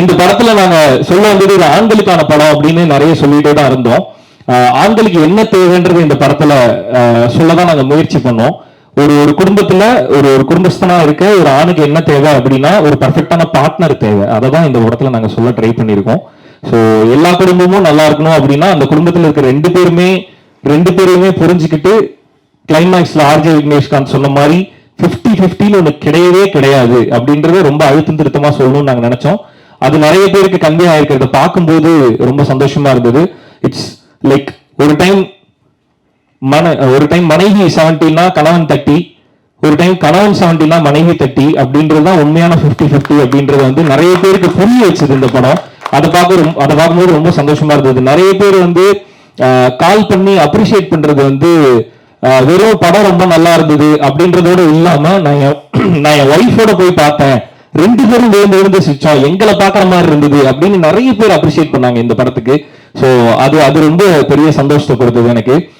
இந்த படத்துல நாங்க சொல்ல வந்தது இது ஆண்களுக்கான படம் அப்படின்னு நிறைய சொல்லிட்டே தான் இருந்தோம். ஆண்களுக்கு என்ன தேவைன்றது இந்த படத்துல சொல்லதான் நாங்க முயற்சி பண்ணோம். ஒரு ஒரு குடும்பத்துல ஒரு ஒரு குடும்பஸ்தனா இருக்க ஒரு ஆணுக்கு என்ன தேவை அப்படின்னா ஒரு பர்ஃபெக்டான பார்ட்னர் தேவை. அதை தான் இந்த படத்துல நாங்க சொல்ல ட்ரை பண்ணியிருக்கோம். ஸோ எல்லா குடும்பமும் நல்லா இருக்கணும் அப்படின்னா அந்த குடும்பத்துல இருக்க ரெண்டு பேருமே ரெண்டு பேருமே புரிஞ்சுக்கிட்டு கிளைமேக்ஸ்ல ஆர்ஜே விக்னேஷ்காந்த் சொன்ன மாதிரி ஃபிஃப்டி ஃபிஃப்டின்னு ஒன்று கிடையவே கிடையாது அப்படின்றத ரொம்ப அழுத்தம் திருத்தமாக சொல்லணும்னு நாங்கள் நினைச்சோம். அது நிறைய பேருக்கு கன்வே ஆயிருக்கிறத. பார்க்கும்போது ரொம்ப சந்தோஷமா இருந்தது. இட்ஸ் லைக் ஒரு டைம் மன ஒரு டைம் மனைவி செவன்டினா கணவன் தட்டி ஒரு டைம் கணவன் செவன்டினா மனைவி தட்டி அப்படின்றது தான் உண்மையான 50 50 அப்படின்றது வந்து நிறைய பேருக்கு புரிய வச்சது இந்த படம். அதை பார்க்க ரொம்ப அதை பார்க்கும்போது ரொம்ப சந்தோஷமா இருந்தது. நிறைய பேர் வந்து கால் பண்ணி அப்ரிஷியேட் பண்றது வந்து வெறும் படம் ரொம்ப நல்லா இருந்தது அப்படின்றதோட இல்லாம நான் என் நான் என் ஒய்ஃபோட போய் பார்த்தேன். ரெண்டு பேரும் விழுந்து விழுந்து சிரிச்சோம். எங்களை பாக்குற மாதிரி இருந்தது அப்படின்னு நிறைய பேர் அப்ரிசியேட் பண்ணாங்க இந்த படத்துக்கு. ஸோ அது அது ரொம்ப பெரிய சந்தோஷத்தை கொடுத்தது எனக்கு.